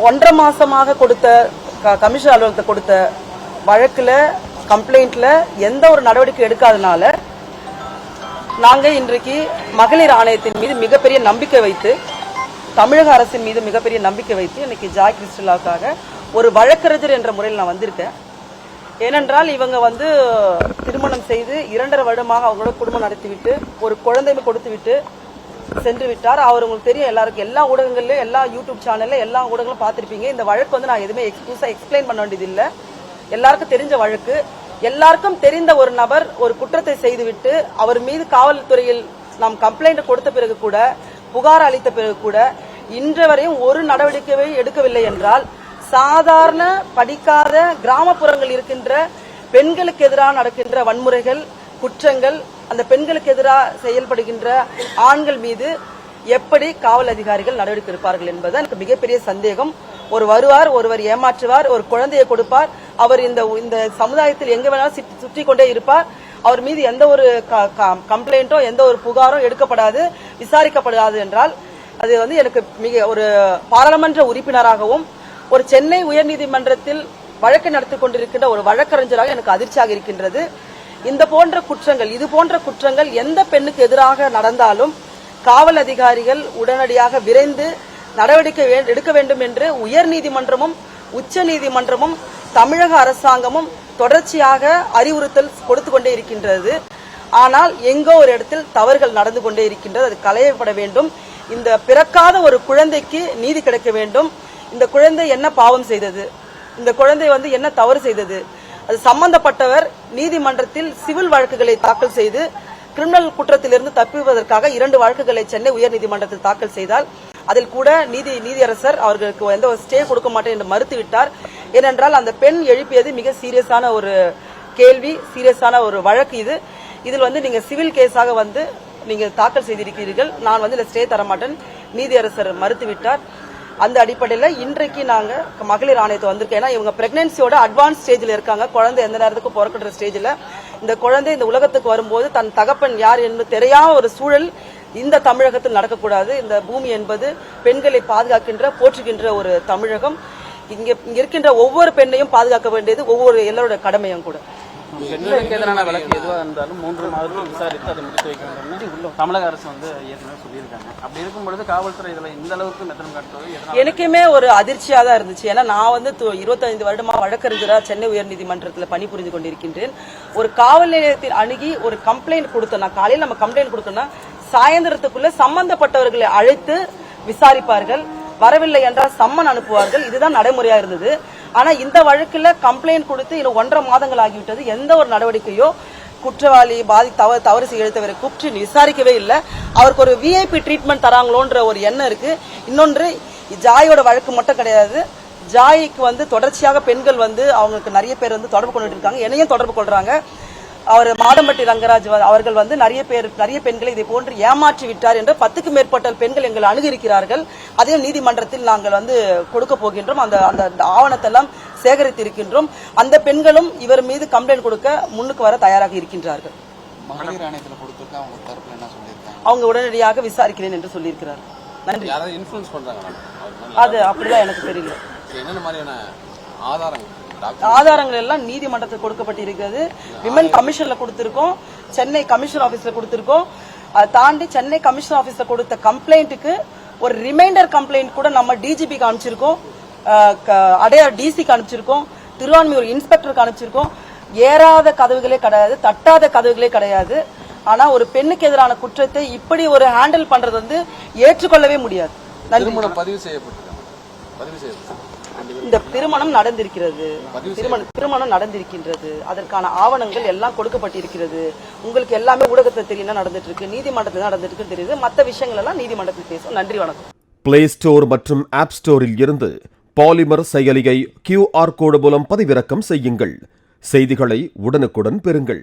ஒன்றரை மாசமாக கொடுத்த க- கமிஷன் அலுவலகத்தை கொடுத்த வழக்கில் கம்ப்ளைண்ட்ல எந்த ஒரு நடவடிக்கை எடுக்காதனால நாங்க இன்றைக்கு மகளிர் ஆணையத்தின் மீது மிகப்பெரிய நம்பிக்கை வைத்து தமிழக அரசின் மீது மிகப்பெரிய நம்பிக்கை வைத்து இன்னைக்கு ஜாய் கிறிஸ்டலாவுக்காக ஒரு வழக்கறிஞர் என்ற முறையில் நான் வந்திருக்கேன். ஏனென்றால் இவங்க வந்து திருமணம் செய்து இரண்டரை வருடமாக அவங்களோட குடும்பம் நடத்திவிட்டு ஒரு குழந்தைமை கொடுத்து விட்டு சென்று விட்டார் அவர் உங்களுக்கு தெரியும் எல்லாருக்கும் எல்லா ஊடகங்கள்லயும் எல்லா யூடியூப் சேனல்ல எல்லா ஊடகங்களும் பார்த்துருப்பீங்க. இந்த வழக்கு வந்து நான் எதுவுமே எக்ஸ்க்ளூஸா எக்ஸ்பிளைன் பண்ண வேண்டியது இல்லை. எல்லாருக்கும் தெரிஞ்ச வழக்கு. எல்லாருக்கும் தெரிந்த ஒரு நபர் ஒரு குற்றத்தை செய்துவிட்டு அவர் மீது காவல்துறையில் நாம் கம்ப்ளைண்ட் கொடுத்த பிறகு கூட புகார் அளித்த பிறகு கூட இன்று வரையும் ஒரு நடவடிக்கையை எடுக்கவில்லை என்றால் சாதாரண படிக்காத கிராமப்புறங்கள் இருக்கின்ற பெண்களுக்கு எதிராக நடக்கின்ற வன்முறைகள் குற்றங்கள் அந்த பெண்களுக்கு எதிராக செயல்படுகின்ற ஆண்கள் மீது எப்படி காவல் அதிகாரிகள் நடவடிக்கை எடுப்பார்கள் என்பது எனக்கு மிகப்பெரிய சந்தேகம். ஒரு வருவார் ஒருவர் ஏமாற்றுவார் ஒரு குழந்தையை கொடுப்பார். அவர் இந்த இந்த சமுதாயத்தில் எங்க வேணாலும் சுற்றி- கொண்டே இருப்பார். அவர் மீது எந்த ஒரு கம்ப்ளைண்ட்டோ எந்த ஒரு புகாரோ எடுக்கப்படாது விசாரிக்கப்படாது என்றால் அது வந்து எனக்கு மிக ஒரு பாராளுமன்ற உறுப்பினராகவும் ஒரு சென்னை உயர்நீதிமன்றத்தில் வழக்கு நடத்தி கொண்டிருக்கின்ற ஒரு வழக்கறிஞராக எனக்கு அதிர்ச்சியாக இருக்கின்றது. இந்த போன்ற குற்றங்கள் இது போன்ற குற்றங்கள் எந்த பெண்ணுக்கு எதிராக நடந்தாலும் காவல் அதிகாரிகள் உடனடியாக விரைந்து நடவடிக்கை எடுக்க வேண்டும் என்று உயர்நீதிமன்றமும் உச்ச நீதிமன்றமும் தமிழக அரசாங்கமும் தொடர்ச்சியாக அறிவுறுத்தல் கொடுத்து கொண்டே இருக்கின்றது. ஆனால் எங்கோ ஒரு இடத்தில் தவறுகள் நடந்து கொண்டே இருக்கின்றது. அது களையப்பட வேண்டும். இந்த பிறக்காத ஒரு குழந்தைக்கு நீதி கிடைக்க வேண்டும். இந்த குழந்தை என்ன பாவம் செய்தது? இந்த குழந்தை வந்து என்ன தவறு செய்தது? அது சம்பந்தப்பட்டவர் நீதிமன்றத்தில் சிவில் வழக்குகளை தாக்கல் செய்து கிரிமினல் குற்றத்திலிருந்து தப்புவதற்காக இரண்டு வழக்குகளை சென்னை உயர்நீதிமன்றத்தில் தாக்கல் செய்தால் அதில் கூட நீதி நீதியரசர் அவர்களுக்கு எந்த ஒரு ஸ்டே கொடுக்க மாட்டேன் என்று மறுத்துவிட்டார். ஏனென்றால் அந்த பெண் எழுப்பியது மிக சீரியஸான ஒரு கேள்வி சீரியஸான ஒரு வழக்கு இது. இதில் வந்து நீங்க சிவில் கேஸாக வந்து நீங்க தாக்கல் செய்திருக்கிறீர்கள். நான் வந்து இந்த ஸ்டே தர மாட்டேன் நீதியரசர் மறுத்துவிட்டார். அந்த அடிப்படையில் இன்றைக்கு நாங்கள் மகளிர் ஆணையத்தை வந்திருக்கோம். ஏன்னா இவங்க பிரெக்னன்சியோட அட்வான்ஸ் ஸ்டேஜில் இருக்காங்க. குழந்தை எந்த நேரத்துக்கு பிறக்கின்ற ஸ்டேஜில் இந்த குழந்தை இந்த உலகத்துக்கு வரும்போது தன் தகப்பன் யார் என்று தெரியாத ஒரு சூழல் இந்த தமிழகத்தில் நடக்கக்கூடாது. இந்த பூமி என்பது பெண்களை பாதுகாக்கின்ற போற்றுகின்ற ஒரு தமிழகம். இங்கே இருக்கின்ற ஒவ்வொரு பெண்ணையும் பாதுகாக்க வேண்டியது ஒவ்வொரு எல்லாரோட கடமையும் கூட. பெண்களுக்கு எதிரான வழக்கு எதுவாக இருந்தாலும் மூன்று மாதத்தில் விசாரித்து அதை முடித்து வைக்க வேண்டும் தமிழக அரசு வந்து ஏற்கனவே சொல்லியிருக்காங்க. அப்படி இருக்கும் பொழுது காவல்துறை இதில் இந்த அளவுக்கு மெத்தனம் காட்டுவது எனக்குமே ஒரு அதிர்ச்சியா தான் இருந்துச்சு. ஏன்னா நான் வந்து து- 25 வருடமா வழக்கறிஞரா சென்னை உயர்நீதிமன்றத்தில் பணிபுரிந்து கொண்டிருக்கின்றேன். ஒரு காவல் நிலையத்தில் அணுகி ஒரு கம்ப்ளைண்ட் கொடுத்தோம். நான் காலையில் நம்ம கம்ப்ளைண்ட் கொடுத்தோம்னா சாயந்தரத்துக்குள்ள சம்பந்தப்பட்டவர்களை அழைத்து விசாரிப்பார்கள். வரவில்லை என்றால் சம்மன் அனுப்புவார்கள். இதுதான் நடைமுறையா இருந்தது. ஆனா இந்த வழக்குல கம்ப்ளைண்ட் கொடுத்து இன்னும் ஒன்றரை மாதங்கள் ஆகிவிட்டது. எந்த ஒரு நடவடிக்கையோ குற்றவாளி பாதி தவறு தவறு செய்ய கூப்பிட்டு விசாரிக்கவே இல்லை. அவருக்கு ஒரு விஐபி ட்ரீட்மெண்ட் தராங்களோன்ற ஒரு எண்ணம் இருக்கு. இன்னொன்று ஜாயோட வழக்கு மட்டும் கிடையாது. ஜாய்க்கு வந்து தொடர்ச்சியாக பெண்கள் வந்து அவங்களுக்கு நிறைய பேர் வந்து தொடர்பு கொண்டுட்டு இருக்காங்க. என்னையும் தொடர்பு கொள்றாங்க. அவர் மாதம்பட்டி ரங்கராஜ் அவர்கள் வந்து நிறைய பேர் நிறைய பெண்களை இதை போன்று ஏமாற்றி விட்டார் என்று பத்துக்கும் மேற்பட்ட பெண்கள் எங்களை அணுகியிருக்கிறார்கள். அதையும் நீதிமன்றத்தில் நாங்கள் வந்து கொடுக்க போகின்றோம். அந்த அந்த அந்த ஆவணத்தை எல்லாம் சேகரித்து இருக்கின்றோம் அந்த பெண்களும் இவர் மீது கம்ப்ளைண்ட் கொடுக்க முன்னுக்கு வர தயாராக இருக்கின்றார்கள். அவங்க உடனடியாக விசாரிக்கிறேன் என்று சொல்லியிருக்கிறார் நன்றி. அது அப்படிதான் எனக்கு தெரியல. ஆதாரங்கள் எல்லாம் நீதிமன்றத்தில் கொடுக்கப்பட்டிருக்கிறது. விமன் கமிஷன்ல கொடுத்திருக்கோம். சென்னை கமிஷன் ஆபீஸ்ல கொடுத்திருக்கோம். அதை தாண்டி சென்னை கமிஷன் ஆபீஸ்ல கொடுத்த கம்ப்ளைண்ட்டுக்கு ஒரு ரிமைண்டர் கம்ப்ளைண்ட் கூட நம்ம டிஜிபிக்கு அனுப்பிச்சிருக்கோம். அடையார் டிசிக்கு அனுப்பிச்சிருக்கோம். திருவான்மையூர் இன்ஸ்பெக்டருக்கு அனுப்பிச்சிருக்கோம். ஏறாத கதவுகளே கிடையாது தட்டாத கதவுகளே கிடையாது. ஆனா ஒரு பெண்ணுக்கு எதிரான குற்றத்தை இப்படி ஒரு ஹேண்டில் பண்றது வந்து ஏற்றுக்கொள்ளவே முடியாது. பதிவு செய்யப்பட்டிருக்காங்க பதிவு செய்யப்பட்டிருக்கு. இந்த திருமணம் நடந்திருக்கிறது. திருமணம் திருமணம் நடந்திருக்கின்றது. அதற்கான ஆவணங்கள் எல்லாம் கொடுக்கப்பட்டிருக்கிறது. உங்களுக்கு எல்லாமே ஊடகத்தை தெரியும் நடந்துட்டு இருக்கு நீதிமன்றத்தில் நடந்துட்டு இருக்கு தெரியுது. மற்ற விஷயங்கள் எல்லாம் நீதிமன்றத்தில் பேசும் நன்றி வணக்கம். பிளே ஸ்டோர் மற்றும் ஆப் ஸ்டோரில் இருந்து பாலிமர் செயலியை கியூஆர் கோடு மூலம் பதிவிறக்கம் செய்யுங்கள். செய்திகளை உடனுக்குடன் பெறுங்கள்.